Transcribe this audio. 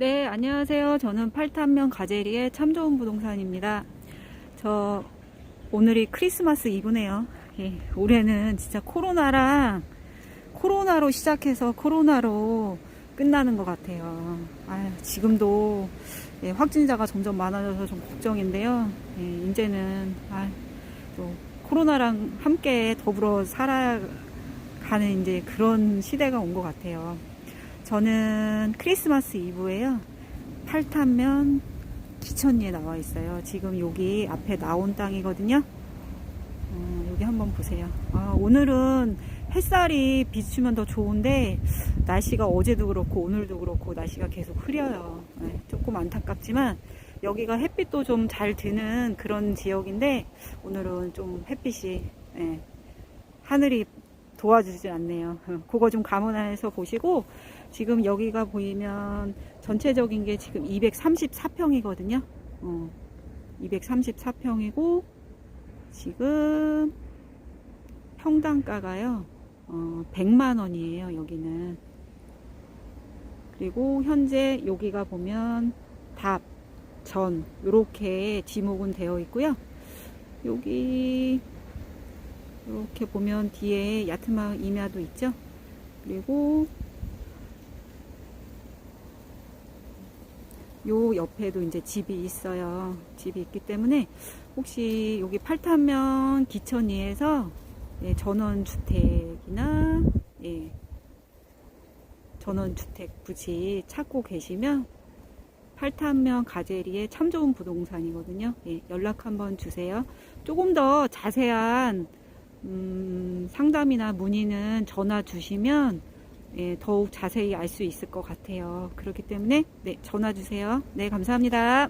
네, 안녕하세요. 저는 팔탄면 가제리의 참 좋은 부동산입니다. 저 오늘이 크리스마스 이브네요. 예, 올해는 진짜 코로나랑 코로나로 시작해서 코로나로 끝나는 것 같아요. 아유, 지금도 예, 확진자가 점점 많아져서 좀 걱정인데요. 예, 이제는 아, 또 코로나랑 함께 더불어 살아가는 이제 그런 시대가 온 것 같아요. 저는 크리스마스 이브에요. 팔탄면 기천리에 나와 있어요. 지금 여기 앞에 나온 땅이거든요. 어, 여기 한번 보세요. 아, 오늘은 햇살이 비추면 더 좋은데 날씨가 어제도 그렇고 오늘도 그렇고 날씨가 계속 흐려요. 네, 조금 안타깝지만 여기가 햇빛도 좀 잘 드는 그런 지역인데 오늘은 좀 햇빛이 예, 하늘이 도와주지 않네요. 그거 좀 감안해서 보시고 지금 여기가 보이면 전체적인 게 지금 234평이거든요. 어, 234평이고 지금 평당가가요. 어, 100만 원이에요. 여기는. 그리고 현재 여기가 보면 답, 전 이렇게 지목은 되어 있고요. 여기 이렇게 보면 뒤에 야트마 임야도 있죠. 그리고 요 옆에도 이제 집이 있어요. 집이 있기 때문에 혹시 여기 팔탄면 기천리에서 예, 전원주택이나 예, 전원주택 부지 찾고 계시면 팔탄면 가제리의 참 좋은 부동산이거든요. 예, 연락 한번 주세요. 조금 더 자세한 음, 상담이나 문의는 전화 주시면 예, 더욱 자세히 알 수 있을 것 같아요. 그렇기 때문에 네, 전화 주세요. 네, 감사합니다.